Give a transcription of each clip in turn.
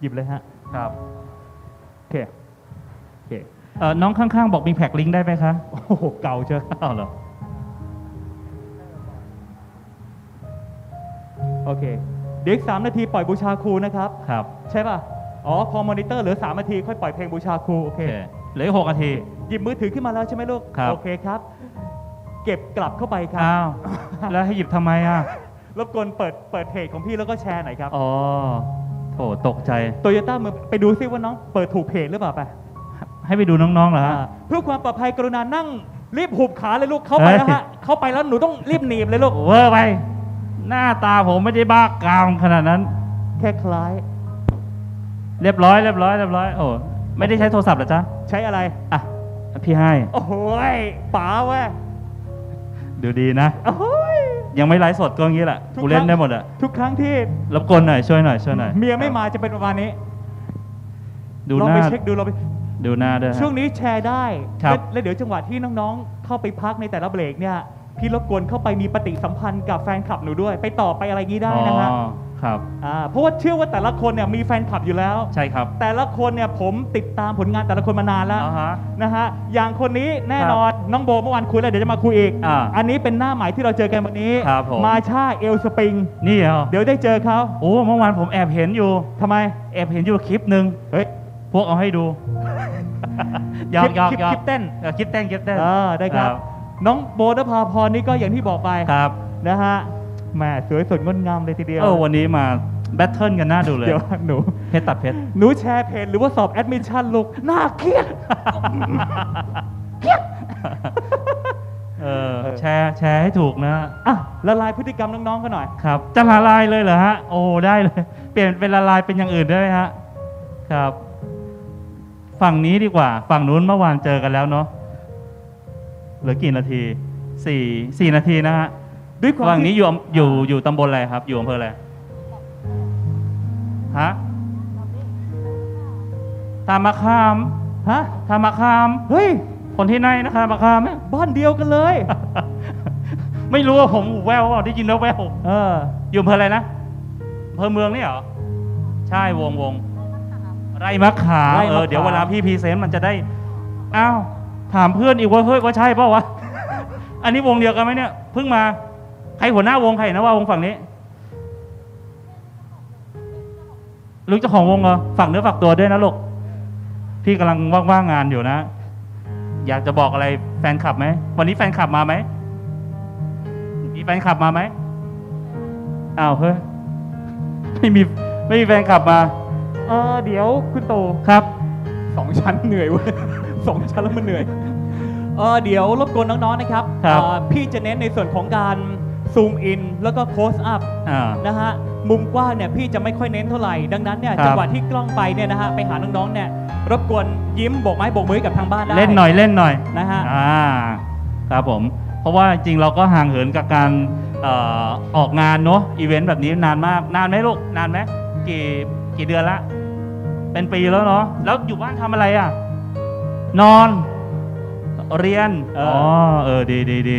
หยิบเลยฮะครับโอเคโอเคเอ่อน้องข้างๆ บอกมีแพ็กลิงก์ได้ไหมคะโอ้โหเก่าเชียวอ้าวเหรอโอเค เดี๋ยวอีกสามนาทีปล่อยบูชาครูนะครับ ครับใช่ป่ะ อ๋อ พอมอนิเตอร์เหลือสามนาทีค่อยปล่อยเพลงบูชาครู โอโอเค เคเหลืออีกหกนาที หยิบมือถือขึ้นมาแล้วใช่ไหมลูก ครับ โอเคครับ เก็บกลับเข้าไปครัอ้าวแล้วให้หยิบทำไมอะ รบกวนเปิดเปิดเพจของพี่แล้วก็แชร์หน่อยครับ อ๋อ โถตกใจโตโยต้ามือไปดูซิว่าน้องเปิดถูกเพจหรือเปล่าไปให้ไปดูน้องๆเหรอฮะอ่าเพื่อความปลอดภัยกรุณานั่งรีบหุบขาเลยลูกเข้าไปแล้วฮะเข้าไปแล้วหนูต้องรีบหนีบเลยลูกเวอร์ไป หน้าตาผมไม่ได้บ้ากามขนาดนั้น แค่คล้าย เรียบร้อยเรียบร้อยเรียบร้อยโอ้ไม่ได้ใช้โทรศัพท์เหรอจ๊ะใช้อะไร อะ พี่ให้ โอ้โหยป๋าเว้ยดูดีนะ โอ้โห ยยังไม่ไลฟ์สดก็อย่างนี้แหละทุกกูเล่ครั้นงได้หมดอะทุกครั้งที่รบกวนหน่อยช่วยหน่อยช่วยหน่อยเมียไม่มาจะเป็นประมาณนี้ดูลองหไปน้าเช็คดูเราไปดูหน้าด้วยฮะ ช่วงนี้แชร์ได้ครับ และและเดี๋ยวจังหวะที่น้องๆ เข้าไปพักในแต่ละเบรกเนี่ยพี่รบกวนเข้าไปมีปฏิสัมพันธ์กับแฟนคลับหนูด้วย ไปต่อไปอะไรงี้ได้นะฮะ อ๋อ ครับอ่าเพราะว่าเชื่อว่าแต่ละคนเนี่ยมีแฟนคลับอยู่แล้ว ใช่ครับ แต่ละคนเนี่ยผมติดตามผลงานแต่ละคนมานานแล้วอ่าฮะนะฮะอย่างคนนี้แน่นอนน้องโบเมื่อวานคุยแล้วเดี๋ยวจะมาคุยอีกอ่าอันนี้เป็นหน้าใหม่ที่เราเจอกันวันนี้ครับผม มาชาเอลสปริง นี่เหรอเดี๋ยวได้เจอเขาโอ้เมื่อวานผมแอบเห็นอยู่ทำไม แอบเห็นอยู่คลิปหนึ่งเฮ้ยพวกเอาให้ดูหยอกหยอกคลิปหยอกคลิปเต้นออคลิปเต้นคลิปเต้นอ่าได้ครับ น้องโบนภาพรนี่ก็อย่างที่บอกไปครับนะฮะ แหมสวยสดงดงามเลยทีเดียวเออวันนี้มาแบทเทิลกันหน้าดูเลยเดี๋ยวหนูเพชรตัดเพชรหนูแชร์เพจหรือว่าสอบแอดมิชชั่นลูกน่าเครียดเออแชร์แชร์ให้ถูกนะอะละลายพฤติกรรมน้องๆกันหน่อยครับ จะละลายเลยเหรอฮะ โอ้ได้เลย เปลี่ยนเป็นละลายเป็นอย่างอื่นได้ไหมฮะครับ ฝั่งนี้ดีกว่า ฝั่งนู้นเมื่อวานเจอกันแล้วเนาะเหลือกี่นาทีสี่สี่นาทีนะฮะ ด้วยความฝั่งนี้ที่อยู่อำอยู่อยู่ตำบลอะไรครับ อยู่อำเภออะไรฮะตามมาคามฮะตามมาคาม เฮ้ย คนที่ไหนนะคะมาคามเนี่ย บ้านเดียวกันเลย ไม่รู้ว่าผมหูแววว่าได้ยินแล้วแววเออ อยู่อำเภออะไรนะอำเภอเมืองนี่เหรอ ใช่วงวง ไร่มะขามไร่มะขาม เออเดี๋ยวเวลาพี่พรีเซนต์มันจะได้ อ้าว ถามเพื่อนอีกว่าเฮ้ยว่าใช่เปล่าวะ อันนี้วงเดียวกันไหมเนี่ย เพิ่งมา ใครหัวหน้าวงใครนะว่าวงฝั่งนี้ลูกเจ้าของวงเหรอฝากเนื้อฝากตัวด้วยนะลูกพี่กำลังว่างๆงานอยู่นะ อยากจะบอกอะไรแฟนคลับไหมวันนี้แฟนคลับมาไหมมีแฟนคลับมาไหมอ้าวเฮ้ยไม่มีไม่มีแฟนคลับมาเออเดี๋ยวคุณโตครับสองชั้นเหนื่อยเว้ยสองชั้นแล้วมันเหนื่อยเออเดี๋ยวรบกวนน้องๆนะครับครับเอ่อพี่จะเน้นในส่วนของการ ซูมอินแล้วก็โคสอัพอ่า นะฮะมุมกว้างเนี่ยพี่จะไม่ค่อยเน้นเท่าไหร่ ดังนั้นเนี่ยครับ จังหวะที่กล้องไปเนี่ยนะฮะไปหาน้องๆเนี่ยรบกวนยิ้มโบกไม้โบกมือให้กับทางบ้านได้เล่นหน่อยเล่นหน่อย นะฮะ อ่าครับผม เพราะว่าจริงเราก็ห่างเหินกับการเอ่อออกงานเนอะอีเวนต์แบบนี้นานมาก นานไหมลูก นานไหมกี่กี่เดือนละ เป็นปีแล้วเนาะแล้วอยู่บ้านทำอะไรอะ นอน เรียนเอออ๋อ๋อเออดีดีดี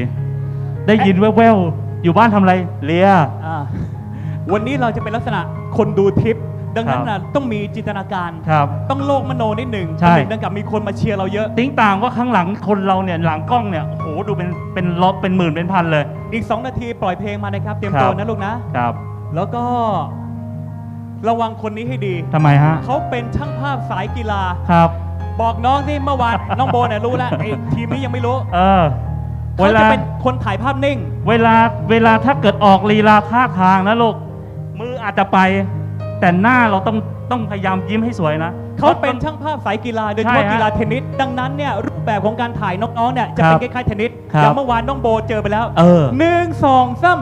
ได้ยินแว่วๆ อยู่บ้านทำอะไรเลีย อ่าวันนี้เราจะเป็นลักษณะคนดูทิป ดังนั้นครับนะต้องมีจินตนาการ ครับ ต้องโลกมโนนิดหนึ่งใช่ประหนึ่งดังกับมีคนมาเชียร์เราเยอะ ติ้งต่างว่าข้างหลังคนเราเนี่ยหลังกล้องเนี่ยโอ้โหดูเป็นเป็นลบเป็นหมื่นเป็นพันเลย อีก 2 นาทีปล่อยเพลงมานะครับ เตรียมครับตัวนะลูกนะ ครับแล้วก็ ระวังคนนี้ให้ดี ทำไมฮะเขาเป็นช่างภาพสายกีฬา ครับ บอกน้องที่เมื่อวาน น้องโบเนี่ยรู้แล้วไอ้ทีมนี้ยังไม่รู้ เออ เวเขาลาจะเป็นคนถ่ายภาพนิ่ง เวลาเวลาถ้าเกิดออกลีลาท่าทางนะลูกมืออาจจะไป แต่หน้าเราต้องต้องพยายามยิ้มให้สวยนะ เขาเป็นช่างภาพสายกีฬาโดยเฉใช่พาะฮะกีฬาเทนนิส ดังนั้นเนี่ยรูปแบบของการถ่ายน้องๆเนี่ยจะเป็นคครับล้ายๆเทนนิสครับอย่างเมื่อวานน้องโบเจอไปแล้วเออ หนึ่งสองสาม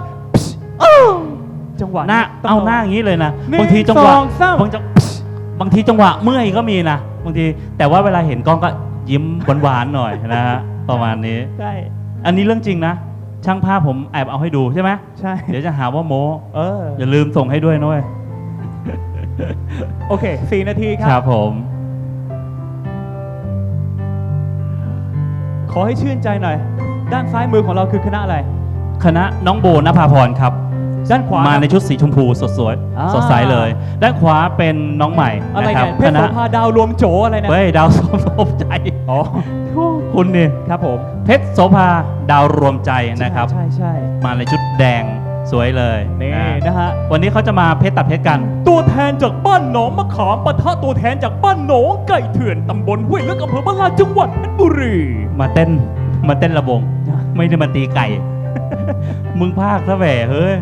อ้าวจังหวะหน้าต้งเอาหน้าอย่างนี้เลยนะหนึ่งบางทีจังหวะสองสาม บางจังบางทีจังหวะเมื่อยก็มีนะบางทีแต่ว่าเวลาเห็นกล้องก็ยิ้มหวานๆหน่อยนะฮะประมาณนี้ ใช่ อันนี้เรื่องจริงนะ ช่างภาพผมแอบเอาให้ดูใช่ไหมใช่ เดี๋ยวจะหาว่าโมเออ อย่าลืมส่งให้ด้วยนะเว้ยโอเคสี่นาทีคครัรับ บผม ขอให้ชื่นใจหน่อย ด้านซ้ายมือของเราคือคณะอะไร คณะน้องโบนภาพรครับ ด้านขวามาในชุดสีชมพูสดสวยอ่า สดใสเลย ด้านขวาเป็นน้องใหม่อะไรนะครับเนี่ยเพชรโสภาดาวรวมโจอะไรนะเฮ้ยดาวสมภพใจอ๋อคุณนี่ครับผมเพชรโสภาดาวรวมใจนะครับ ใช่ใช่มาในชุดแดงสวยเลยนี่นะนะฮะ วันนี้เขาจะมาเพชรตัดเพชรกัน ตัวแทนจากบ้านหนองมะขามปะทะตัวแทนจากบ้านหนองไก่เถื่อนตำบลห้วยลึกอำเภอบ้านลาดจังหวัดเพชรบุรี มาเต้นมาเต้นระบง ไม่ได้มาตีไก่ มึงภาคซะแหวเฮ้ย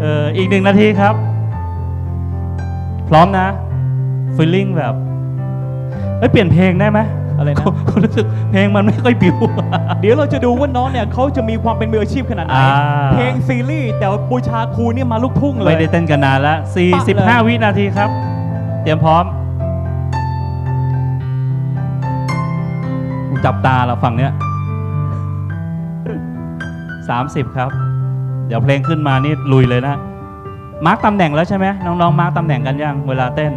เอออีกหนึ่งนาทีครับ พร้อมนะฟีลลิ่งแบบเอ้ยเปลี่ยนเพลงได้ไหมอะไรนะคุณรู้สึกเพลงมันไม่ค่อยบิว เดี๋ยวเราจะดูว่าน้องเนี่ยเขาจะมีความเป็นมืออาชีพขนาดไหน อ่า เพลงซีรีส์แต่ว่าบูชาครูเนี่ยมาลูกทุ่งเลยไม่ได้เต้นกันนานแล้วปะเลย45 วินาทีครับ เตรียมพร้อมจับตาเราฝั่งเนี้ย30 ครับ เดี๋ยวเพลงขึ้นมานี่ลุยเลยนะมาร์กตำแหน่งแล้วใช่ไหมน้องๆมาร์กตำแหน่งกันยังเวลาเต้น